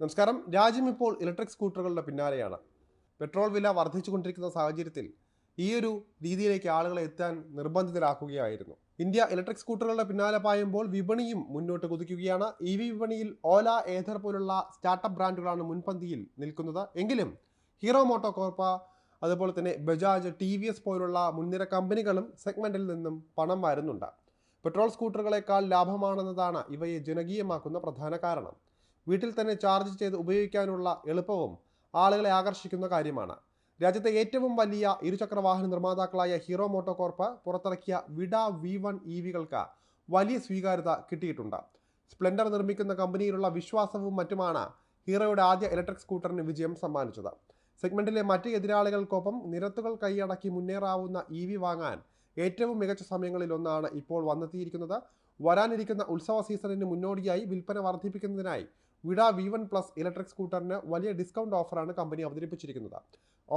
നമസ്കാരം. രാജ്യം ഇപ്പോൾ ഇലക്ട്രിക് സ്കൂട്ടറുകളുടെ പിന്നാലെയാണ്. പെട്രോൾ വില വർദ്ധിച്ചുകൊണ്ടിരിക്കുന്ന സാഹചര്യത്തിൽ ഈ ഒരു രീതിയിലേക്ക് ആളുകളെ എത്താൻ നിർബന്ധിതരാക്കുകയായിരുന്നു. ഇന്ത്യ ഇലക്ട്രിക് സ്കൂട്ടറുകളുടെ പിന്നാലെ പായുമ്പോൾ വിപണിയും മുന്നോട്ട് കുതിക്കുകയാണ്. ഇ വി വിപണിയിൽ ഓല ഏഥർ പോലുള്ള സ്റ്റാർട്ടപ്പ് ബ്രാൻഡുകളാണ് മുൻപന്തിയിൽ നിൽക്കുന്നത്. എങ്കിലും ഹീറോ മോട്ടോ കോർപ്പ അതുപോലെ തന്നെ ബജാജ് ടി വി എസ് പോലുള്ള മുൻനിര കമ്പനികളും സെഗ്മെന്റിൽ നിന്നും പണം വരുന്നുണ്ട്. പെട്രോൾ സ്കൂട്ടറുകളെക്കാൾ ലാഭമാണെന്നതാണ് ഇവയെ ജനകീയമാക്കുന്ന പ്രധാന കാരണം. വീട്ടിൽ തന്നെ ചാർജ് ചെയ്ത് ഉപയോഗിക്കാനുള്ള എളുപ്പവും ആളുകളെ ആകർഷിക്കുന്ന കാര്യമാണ്. രാജ്യത്തെ ഏറ്റവും വലിയ ഇരുചക്ര വാഹന നിർമ്മാതാക്കളായ ഹീറോ മോട്ടോ കോർപ്പ് പുറത്തിറക്കിയ വിഡ വി വൺ ഇ വികൾക്ക് വലിയ സ്വീകാര്യത കിട്ടിയിട്ടുണ്ട്. സ്പ്ലെൻഡർ നിർമ്മിക്കുന്ന കമ്പനിയിലുള്ള വിശ്വാസവും മറ്റുമാണ് ഹീറോയുടെ ആദ്യ ഇലക്ട്രിക് സ്കൂട്ടറിന് വിജയം സമ്മാനിച്ചത്. സെഗ്മെന്റിലെ മറ്റ് എതിരാളികൾക്കൊപ്പം നിരത്തുകൾ കൈയടക്കി മുന്നേറാവുന്ന ഇ വി വാങ്ങാൻ ഏറ്റവും മികച്ച സമയങ്ങളിലൊന്നാണ് ഇപ്പോൾ വന്നെത്തിയിരിക്കുന്നത്. വരാനിരിക്കുന്ന ഉത്സവ സീസണിന് മുന്നോടിയായി വിൽപ്പന വർദ്ധിപ്പിക്കുന്നതിനായി Vida V one plus electric സ്കൂട്ടറിന് വലിയ ഡിസ്കൗണ്ട് ഓഫറാണ് കമ്പനി അവതരിപ്പിച്ചിരിക്കുന്നത്.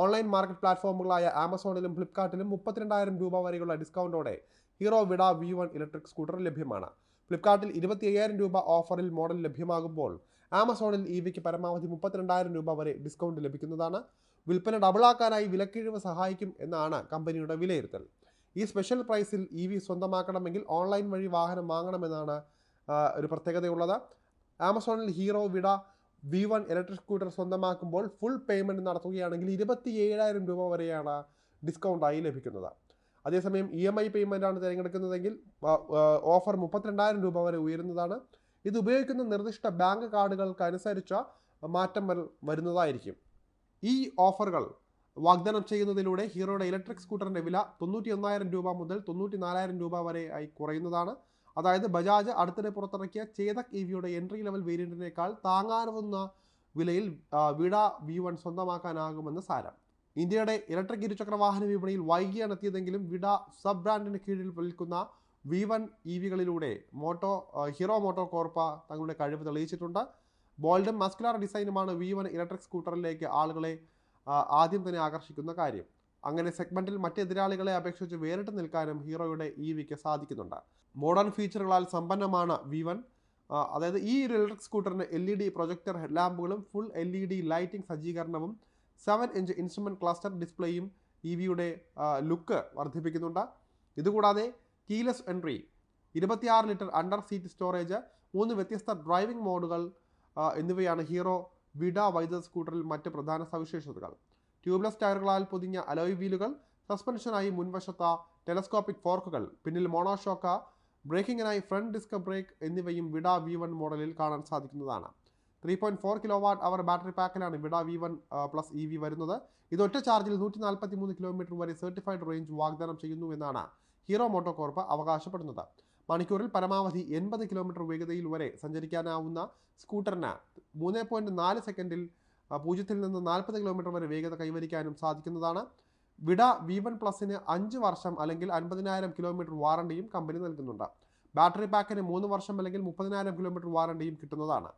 ഓൺലൈൻ മാർക്കറ്റ് പ്ലാറ്റ്ഫോമുകളായ ആമസോണിലും ഫ്ലിപ്കാർട്ടിലും മുപ്പത്തിരണ്ടായിരം രൂപ വരെയുള്ള ഡിസ്കൗണ്ടോടെ Hero Vida V one electric scooter ലഭ്യമാണ്. ഫ്ലിപ്കാർട്ടിൽ ഇരുപത്തി അയ്യായിരം രൂപ ഓഫറിൽ മോഡൽ ലഭ്യമാകുമ്പോൾ ആമസോണിൽ ഇ വിക്ക് പരമാവധി മുപ്പത്തിരണ്ടായിരം രൂപ വരെ ഡിസ്കൗണ്ട് ലഭിക്കുന്നതാണ്. വിൽപ്പന ഡബിളാക്കാനായി വിലക്കിഴിവ് സഹായിക്കും എന്നാണ് കമ്പനിയുടെ വിലയിരുത്തൽ. ഈ സ്പെഷ്യൽ പ്രൈസിൽ ഇ വി സ്വന്തമാക്കണമെങ്കിൽ ഓൺലൈൻ വഴി വാഹനം വാങ്ങണമെന്നാണ് ഒരു പ്രത്യേകതയുള്ളത്. ആമസോണിൽ Hero Vida V one electric scooter സ്വന്തമാക്കുമ്പോൾ full payment നടത്തുകയാണെങ്കിൽ ഇരുപത്തി ഏഴായിരം രൂപ വരെയാണ് ഡിസ്കൗണ്ടായി ലഭിക്കുന്നത്. അതേസമയം ഇ എം ഐ പേയ്മെന്റാണ് തിരഞ്ഞെടുക്കുന്നതെങ്കിൽ ഓഫർ മുപ്പത്തിരണ്ടായിരം രൂപ വരെ ഉയരുന്നതാണ്. ഇത് ഉപയോഗിക്കുന്ന നിർദ്ദിഷ്ട ബാങ്ക് കാർഡുകൾക്ക് അനുസരിച്ച മാറ്റം വര- വരുന്നതായിരിക്കും. ഈ ഓഫറുകൾ വാഗ്ദാനം ചെയ്യുന്നതിലൂടെ ഹീറോയുടെ ഇലക്ട്രിക് സ്കൂട്ടറിന്റെ വില തൊണ്ണൂറ്റി ഒന്നായിരം രൂപ മുതൽ തൊണ്ണൂറ്റി നാലായിരം രൂപ വരെ ആയി കുറയുന്നതാണ്. അതായത് ബജാജ് അടുത്തിടെ പുറത്തിറക്കിയ ചേതക് ഇ വിയുടെ എൻട്രി ലെവൽ വേരിയന്റിനേക്കാൾ താങ്ങാനാവുന്ന വിലയിൽ വിട വി വൺ സ്വന്തമാക്കാനാകുമെന്ന് സാരം. ഇന്ത്യയുടെ ഇലക്ട്രിക് ഇരുചക്ര വാഹന വിപണിയിൽ വൈകിയാണ് എത്തിയതെങ്കിലും വിട സബ് ബ്രാൻഡിന് കീഴിൽ വിൽക്കുന്ന വി വൺ ഇ വികളിലൂടെ മോട്ടോ ഹീറോ മോട്ടോ കോർപ്പ തങ്ങളുടെ കഴിവ് തെളിയിച്ചിട്ടുണ്ട്. ബോൾഡും മസ്കുലാർ ഡിസൈനുമാണ് വി വൺ ഇലക്ട്രിക് സ്കൂട്ടറിലേക്ക് ആളുകളെ ആദ്യം തന്നെ ആകർഷിക്കുന്ന കാര്യം. അങ്ങനെ സെഗ്മെന്റിൽ മറ്റ് എതിരാളികളെ അപേക്ഷിച്ച് വേറിട്ട് നിൽക്കാനും ഹീറോയുടെ ഇ വിക്ക് സാധിക്കുന്നുണ്ട്. മോഡേൺ ഫീച്ചറുകളാൽ സമ്പന്നമാണ് വി വൺ. അതായത് ഈ ഒരു ഇലക്ട്രിക് സ്കൂട്ടറിന് L E D projector ഹെഡ്ലാമ്പുകളും full L E D lighting സജ്ജീകരണവും seven inch instrument cluster ഡിസ്പ്ലേയും ഇ വിയുടെ ലുക്ക് വർദ്ധിപ്പിക്കുന്നുണ്ട്. ഇതുകൂടാതെ കീലെസ് എൻട്രി ഇരുപത്തിയാറ് ലിറ്റർ അണ്ടർ സീറ്റ് സ്റ്റോറേജ് മൂന്ന് വ്യത്യസ്ത ഡ്രൈവിംഗ് മോഡുകൾ എന്നിവയാണ് ഹീറോ വിഡ വൈദ്യുത സ്കൂട്ടറിൽ മറ്റ് പ്രധാന സവിശേഷതകൾ. ട്യൂബ്ലെസ് ടയറുകളാൽ പൊതിഞ്ഞ അലോയ് വീലുകൾ സസ്പെൻഷനായി മുൻവശത്ത ടെലസ്കോപ്പിക് ഫോർക്കുകൾ പിന്നിൽ മോണോഷോക്ക ബ്രേക്കിങ്ങിനായി ഫ്രണ്ട് ഡിസ്ക് ബ്രേക്ക് എന്നിവയും വിഡ വി വൺ മോഡലിൽ കാണാൻ സാധിക്കുന്നതാണ്. Three point four kilowatt hour battery പാക്കിലാണ് Vida V one plus E V വരുന്നത്. ഇത് ഒറ്റ ചാർജിൽ നൂറ്റി നാൽപ്പത്തി മൂന്ന് കിലോമീറ്റർ വരെ സർട്ടിഫൈഡ് റേഞ്ച് വാഗ്ദാനം ചെയ്യുന്നു എന്നാണ് ഹീറോ മോട്ടോകോർപ്പ് അവകാശപ്പെടുന്നത്. മണിക്കൂറിൽ പരമാവധി എൺപത് കിലോമീറ്റർ വേഗതയിൽ വരെ സഞ്ചരിക്കാനാവുന്ന സ്കൂട്ടറിന് മൂന്ന് പോയിന്റ് നാല് സെക്കൻഡിൽ പൂജ്യത്തിൽ നിന്ന് നാൽപ്പത് കിലോമീറ്റർ വരെ വേഗത കൈവരിക്കാനും സാധിക്കുന്നതാണ്. വിട വി വൺ പ്ലസിന് അഞ്ച് വർഷം അല്ലെങ്കിൽ അൻപതിനായിരം കിലോമീറ്റർ വാറണ്ടിയും കമ്പനി നൽകുന്നുണ്ട്. ബാറ്ററി പാക്കിന് മൂന്ന് വർഷം അല്ലെങ്കിൽ മുപ്പതിനായിരം കിലോമീറ്റർ വാറണ്ടിയും കിട്ടുന്നതാണ്.